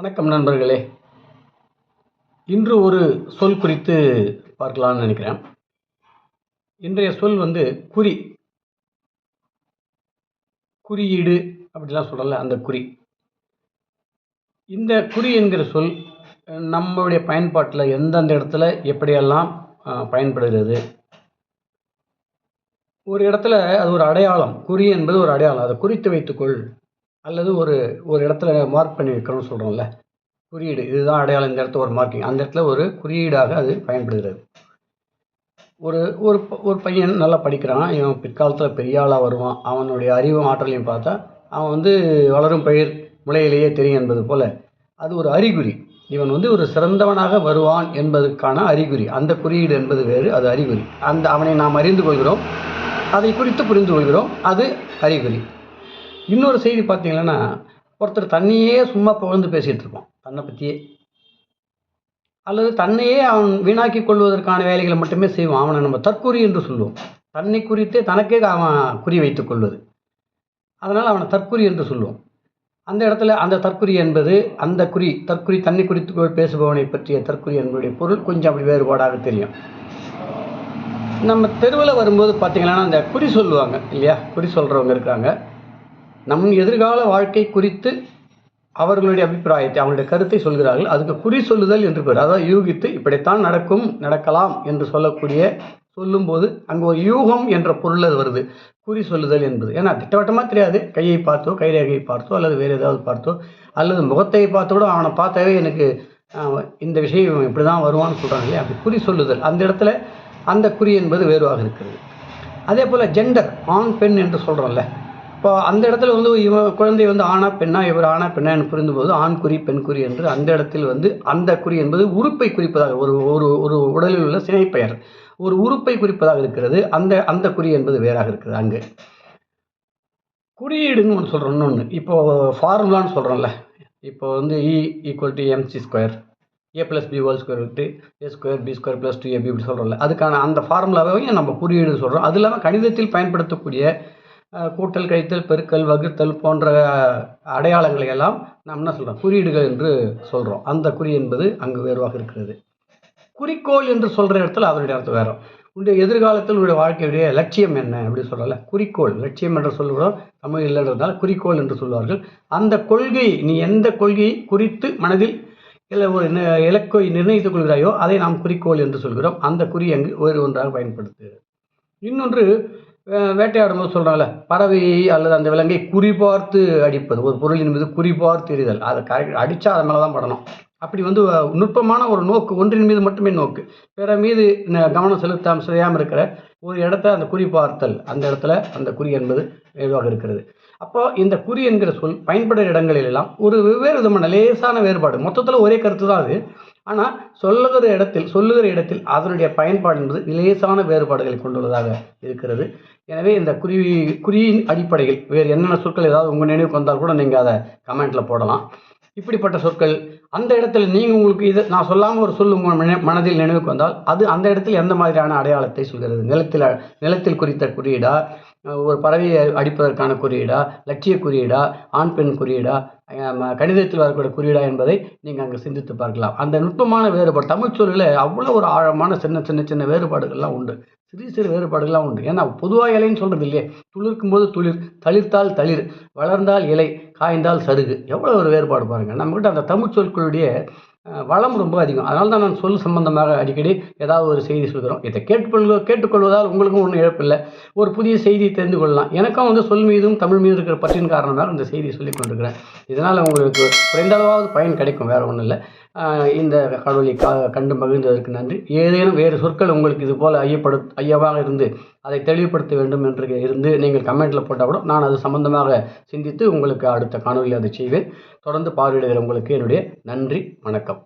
வணக்கம் நண்பர்களே. இன்று ஒரு சொல் குறித்து பார்க்கலாம்னு நினைக்கிறேன். இன்றைய சொல் வந்து குறி. குறியீடு அப்படிலாம் சொல்கிறல அந்த குறி. இந்த குறி என்கிற சொல் நம்மளுடைய பயன்பாட்டில் எந்தெந்த இடத்துல எப்படியெல்லாம் பயன்படுகிறது. ஒரு இடத்துல அது ஒரு அடையாளம். குறி என்பது ஒரு அடையாளம். அதை குறித்து வைத்துக்கொள். அல்லது ஒரு ஒரு இடத்துல மார்க் பண்ணி வைக்கணும்னு சொல்கிறோம்ல குறியீடு. இதுதான் அடையாளம். இந்த இடத்துல ஒரு மார்க்கிங் அந்த இடத்துல ஒரு குறியீடாக அது பயன்படுகிறது. ஒரு ஒரு ப- ஒரு பையன் நல்லா படிக்கிறான். இவன் பிற்காலத்தில் பெரிய ஆளாக வருவான். அவனுடைய அறிவும் ஆற்றலையும் பார்த்தா அவன் வந்து வளரும் பயிர் முளையிலேயே தெரியும் என்பது போல். அது ஒரு அறிகுறி. இவன் வந்து ஒரு சிறந்தவனாக வருவான் என்பதற்கான அறிகுறி. அந்த குறியீடு என்பது வேறு அது அறிகுறி. அந்த அவனை நாம் அறிந்து கொள்கிறோம். அதை குறித்து புரிந்து கொள்கிறோம். அது அறிகுறி. இன்னொரு செய்தி பார்த்தீங்கன்னா ஒருத்தர் தன்னையே சும்மா புகழ்ந்து பேசிகிட்டு இருப்பான் தன்னை பற்றியே அல்லது தன்னையே அவன் வீணாக்கி கொள்வதற்கான வேலைகளை மட்டுமே செய்வான். அவனை நம்ம தற்குறி என்று சொல்லுவோம். தன்னை குறித்தே தனக்கே அவன் குறி வைத்துக் கொள்வது. அதனால் அவனை தற்குறி என்று சொல்லுவோம். அந்த இடத்துல அந்த தற்குறி என்பது அந்த குறி தற்குறி தன்னை குறித்து பேசுபவனை பற்றிய தற்குறி என்பதுடைய பொருள் கொஞ்சம் அப்படி வேறுபாடாக தெரியும். நம்ம தெருவில் வரும்போது பார்த்தீங்கன்னா அந்த குறி சொல்லுவாங்க இல்லையா? குறி சொல்கிறவங்க இருக்காங்க. நம் எதிர்கால வாழ்க்கை குறித்து அவர்களுடைய அபிப்பிராயத்தை அவங்களுடைய கருத்தை சொல்கிறார்கள். அதுக்கு குறி சொல்லுதல் என்று பேர். அதாவது யூகித்து இப்படித்தான் நடக்கும் நடக்கலாம் என்று சொல்லக்கூடிய சொல்லும்போது அங்கே ஒரு யூகம் என்ற பொருள் அது வருது. குறி சொல்லுதல் என்பது. ஏன்னா திட்டவட்டமாக தெரியாது. கையை பார்த்தோ கைரேகையை பார்த்தோ அல்லது வேறு ஏதாவது பார்த்தோ அல்லது முகத்தை பார்த்து கூட அவனை பார்த்தாவே எனக்கு இந்த விஷயம் இப்படி தான் வருவான்னு சொல்கிறாங்க இல்லையா? அப்படி குறி சொல்லுதல். அந்த இடத்துல அந்த குறி என்பது வேறுவாக இருக்கிறது. அதே போல் ஜெண்டர் ஆண் பெண் என்று சொல்கிறோம்ல இப்போ அந்த இடத்துல வந்து இவன் குழந்தை வந்து ஆணா பெண்ணா? இவர் ஆணா பெண்ணா என்று புரிந்தும்போது ஆண் குறி பெண் குறி என்று அந்த இடத்தில் வந்து அந்த குறி என்பது உறுப்பை குறிப்பதாக ஒரு ஒரு ஒரு உடலில் உள்ள சினைப்பெயர். ஒரு உறுப்பை குறிப்பதாக இருக்கிறது அந்த அந்த குறி என்பது வேறாக இருக்கிறது அங்கு. குறியீடுன்னு ஒன்று சொல்கிறோம் இன்னொன்று இப்போ ஃபார்முலான்னு சொல்கிறோம்ல இப்போ வந்து E equal to MC square A plus B whole square விட்டு A square B square plus two AB இப்படி சொல்கிறோம்ல அதுக்கான அந்த ஃபார்முலாவையும் நம்ம குறியீடு சொல்கிறோம் அது இல்லாமல் கணிதத்தில் பயன்படுத்தக்கூடிய கூட்டல் கழித்தல் பெருக்கல் வகுத்தல் போன்ற அடையாளங்களை எல்லாம் நாம் என்ன சொல்கிறோம் குறியீடுகள் என்று சொல்கிறோம் அந்த குறி என்பது அங்கு வேறுவாக இருக்கிறது. குறிக்கோள் என்று சொல்கிற இடத்துல அதனுடைய அர்த்தம் வேறும் உன்னுடைய எதிர்காலத்தில் உடைய வாழ்க்கையுடைய லட்சியம் என்ன அப்படி சொல்லல குறிக்கோள். லட்சியம் என்று சொல்கிறோம் தமிழ் இல்லைன்றதால் குறிக்கோள் என்று சொல்வார்கள். அந்த கொள்கை நீ எந்த கொள்கையை குறித்து மனதில் இல்லை ஒரு இலக்கை நிர்ணயித்துக் கொள்கிறாயோ அதை நாம் குறிக்கோள் என்று சொல்கிறோம். அந்த குறி அங்கு வேறு ஒன்றாக பயன்படுத்து இன்னொன்று வேட்டையாடும் போது சொல்கிறாங்கள பறவையை அல்லது அந்த விலங்கை குறிபார்த்து அடிப்பது. ஒரு பொருளின் மீது குறிபார்த்து எறிதல். அதை கரெக்ட் அடித்தா அது மேலே தான் படணும். அப்படி வந்து நுட்பமான ஒரு நோக்கு ஒன்றின் மீது மட்டுமே நோக்கு. பிற மீது கவனம் செலுத்தாமல் செய்யாமல் இருக்கிற ஒரு இடத்த அந்த குறி பார்த்தல். அந்த இடத்துல அந்த குறி என்பது எதுவாக இருக்கிறது. அப்போ இந்த குறி என்கிற சொல் பயன்படுற இடங்களிலெல்லாம் ஒரு வெவ்வேறு விதமான லேசான வேறுபாடு. மொத்தத்தில் ஒரே கருத்து தான் அது. ஆனால் சொல்லுகிற இடத்தில் சொல்லுகிற இடத்தில் அதனுடைய பயன்பாடு என்பது லேசான வேறுபாடுகளை கொண்டுள்ளதாக இருக்கிறது. எனவே இந்த குறி குறியின் அடிப்படையில் வேறு என்னென்ன சொற்கள் ஏதாவது உங்கள் நினைவுக்கு வந்தால் கூட நீங்கள் அதை கமெண்ட்டில் போடலாம். இப்படிப்பட்ட சொற்கள் அந்த இடத்துல நீங்கள் உங்களுக்கு இது நான் சொல்லாமல் ஒரு சொல் உங்கள் மனதில் நினைவுக்கு வந்தால் அது அந்த இடத்தில் எந்த மாதிரியான அடையாளத்தை சொல்கிறது? நிலத்தில் நிலத்தில் குறித்த குறியீடா? ஒரு பறவையை அடிப்பதற்கான குறியீடா? லட்சிய குறியீடா? ஆண் பெண் குறியீடா? கணிதத்தில் வரக்கூடிய குறியீடா என்பதை நீங்கள் அங்கே சிந்தித்து பார்க்கலாம். அந்த நுட்பமான வேறுபாடு தமிழ் சொல்லில் அவ்வளோ ஒரு ஆழமான சின்ன சின்ன சின்ன வேறுபாடுகள்லாம் உண்டு. சிறு சிறு வேறுபாடுகள்லாம் உண்டு. ஏன்னா பொதுவாக இலைன்னு சொல்கிறது இல்லையே. துளிர்க்கும் போது துளிர் தளிர்த்தால் தளிர் வளர்ந்தால் இலை காய்ந்தால் சருகு. எவ்வளோ ஒரு வேறுபாடு பாருங்கள் நம்மக்கிட்ட அந்த தமிழ் சொற்களுடைய வளம் ரொம்ப அதிகம். அதனால தான் நான் சொல் சம்பந்தமாக அடிக்கடி ஏதாவது ஒரு செய்தி சொல்கிறோம். இதை கேட்டுக்கொள்வ கேட்டுக்கொள்வதால் உங்களுக்கும் ஒன்றும் இழப்பில்லை ஒரு புதிய செய்தியை தெரிந்து கொள்ளலாம். எனக்கும் வந்து சொல் மீதும் தமிழ் மீதும் இருக்கிற பற்றின் காரணமாக இந்த செய்தியை சொல்லிக் கொண்டிருக்கிறேன். இதனால் உங்களுக்கு குறைந்த அளவாவது பயன் கிடைக்கும். வேறு ஒன்றும் இல்லை. இந்த காணொலி கா கண்டு மகிழ்ந்ததற்கு நன்றி. ஏதேனும் வேறு சொற்கள் உங்களுக்கு இது போல் ஐயப்படு ஐயவாக இருந்து அதை தெளிவுபடுத்த வேண்டும் என்று இருந்து நீங்கள் கமெண்ட்டில் போட்டால் கூட நான் அது சம்பந்தமாக சிந்தித்து உங்களுக்கு அடுத்த காணொலியில் அதை செய்வேன். தொடர்ந்து பார்வையிடுகிற உங்களுக்கு என்னுடைய நன்றி வணக்கம்.